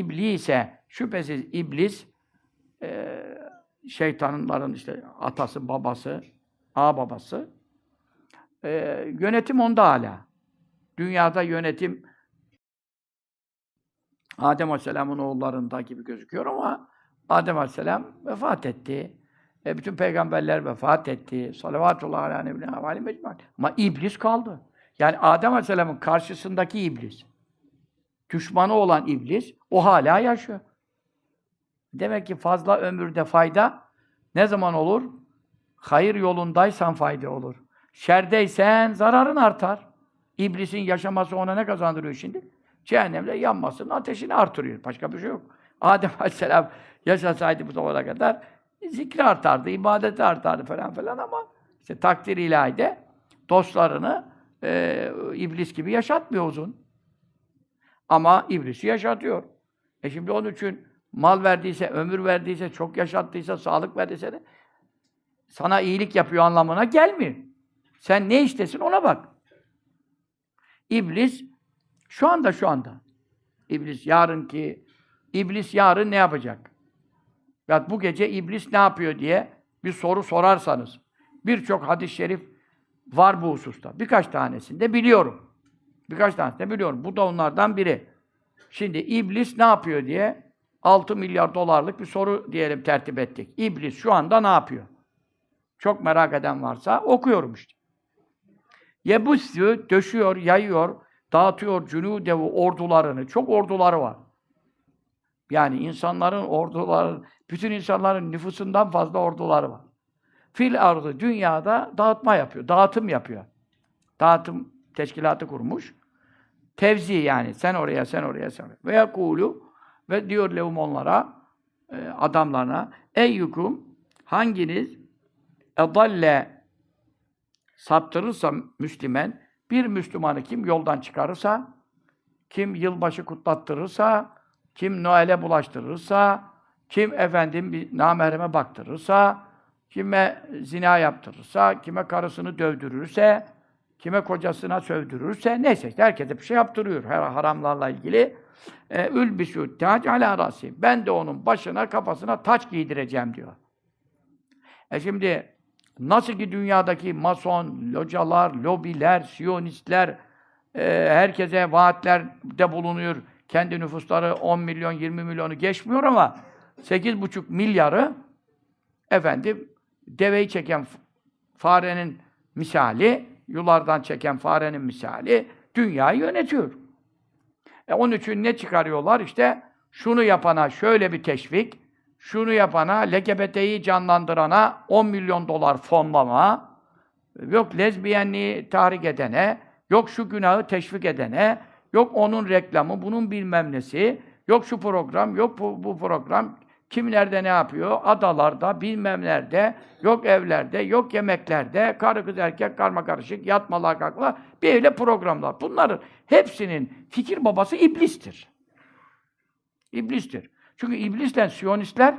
İblise, şüphesiz iblis, e, şeytanların işte atası, babası, ağ babası, e, yönetim onda hala. Dünyada yönetim Adem Aleyhisselam'ın oğullarında gibi gözüküyor ama Adem Aleyhisselam vefat etti. E, bütün peygamberler vefat etti. Salavatullah ala nebine. Ama iblis kaldı. Yani Adem Aleyhisselam'ın karşısındaki iblis. Düşmanı olan iblis o hala yaşıyor. Demek ki fazla ömürde fayda ne zaman olur? Hayır yolundaysan fayda olur. Şerdeysen zararın artar. İblisin yaşaması ona ne kazandırıyor şimdi? Cehennemde yanmasının ateşini artırıyor. Başka bir şey yok. Adem Aleyhisselam yaşasaydı bu zamana kadar zikri artardı, ibadeti artardı falan falan ama işte takdir ilahide dostlarını e, iblis gibi yaşatmıyor uzun. Ama iblisi yaşatıyor. E şimdi onun için mal verdiyse, ömür verdiyse, çok yaşattıysa, sağlık verdiyse de sana iyilik yapıyor anlamına gelmiyor. Sen ne istesin ona bak. İblis şu anda şu anda. İblis yarınki İblis yarın ne yapacak? Ya bu gece iblis ne yapıyor diye bir soru sorarsanız birçok hadis-i şerif var bu hususta. Birkaç tanesini de biliyorum. Birkaç tanesini biliyorum. Bu da onlardan biri. Şimdi iblis ne yapıyor diye 6 milyar dolarlık bir soru diyelim tertip ettik. İblis şu anda ne yapıyor? Çok merak eden varsa okuyorum işte. Yebüssü döşüyor, yayıyor, dağıtıyor cünûdevu ordularını. Çok orduları var. Yani insanların orduları, bütün insanların nüfusundan fazla orduları var. Fil ardı dünyada dağıtma yapıyor, dağıtım yapıyor. Dağıtım teşkilatı kurmuş. Tevzi yani sen oraya, sen oraya, sen oraya. Ve yakulu ve diyor levum onlara, e, adamlarına eyyukum hanginiz edalle saptırırsa Müslüman, bir Müslümanı kim yoldan çıkarırsa, kim yılbaşı kutlattırırsa, kim Noel'e bulaştırırsa, kim efendim bir namehreme baktırırsa, kime zina yaptırırsa, kime karısını dövdürürse, kime kocasına sövdürürse, neyse işte herkese bir şey yaptırıyor her haramlarla ilgili. E, Ülbisü tac ala rasi. Ben de onun başına, kafasına taç giydireceğim diyor. E şimdi nasıl ki dünyadaki mason, localar, lobiler, siyonistler e, herkese vaatlerde bulunuyor. Kendi nüfusları 10 milyon, 20 milyonu geçmiyor ama 8,5 milyarı efendim deveyi çeken farenin misali, yulardan çeken farenin misali dünyayı yönetiyor. E onun için ne çıkarıyorlar? İşte şunu yapana şöyle bir teşvik, şunu yapana, LGBT'yi canlandırana 10 milyon dolar fonlama, yok lezbiyenliği tahrik edene, yok şu günahı teşvik edene, yok onun reklamı, bunun bilmem nesi, yok şu program, yok bu, bu program, kim nerede ne yapıyor? Adalarda, bilmem nerede, yok evlerde, yok yemeklerde, karı kız erkek karma karışık, yatmalar kalkmalar, böyle programlar. Bunların hepsinin fikir babası iblistir. İblistir. Çünkü iblisle siyonistler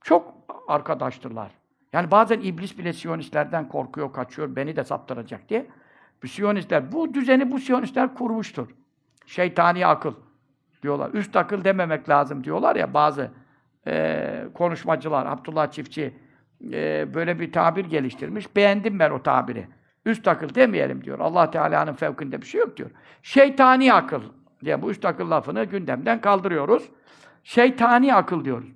çok arkadaştırlar. Yani bazen iblis bile siyonistlerden korkuyor, kaçıyor, beni de saptıracak diye. Bu siyonistler, bu düzeni bu siyonistler kurmuştur. Şeytani akıl diyorlar. Üst akıl dememek lazım diyorlar ya bazı e, konuşmacılar, Abdullah Çiftçi e, böyle bir tabir geliştirmiş. Beğendim ben o tabiri. Üst akıl demeyelim diyor. Allah Teala'nın fevkinde bir şey yok diyor. Şeytani akıl diye bu üst akıl lafını gündemden kaldırıyoruz. Şeytani akıl diyoruz.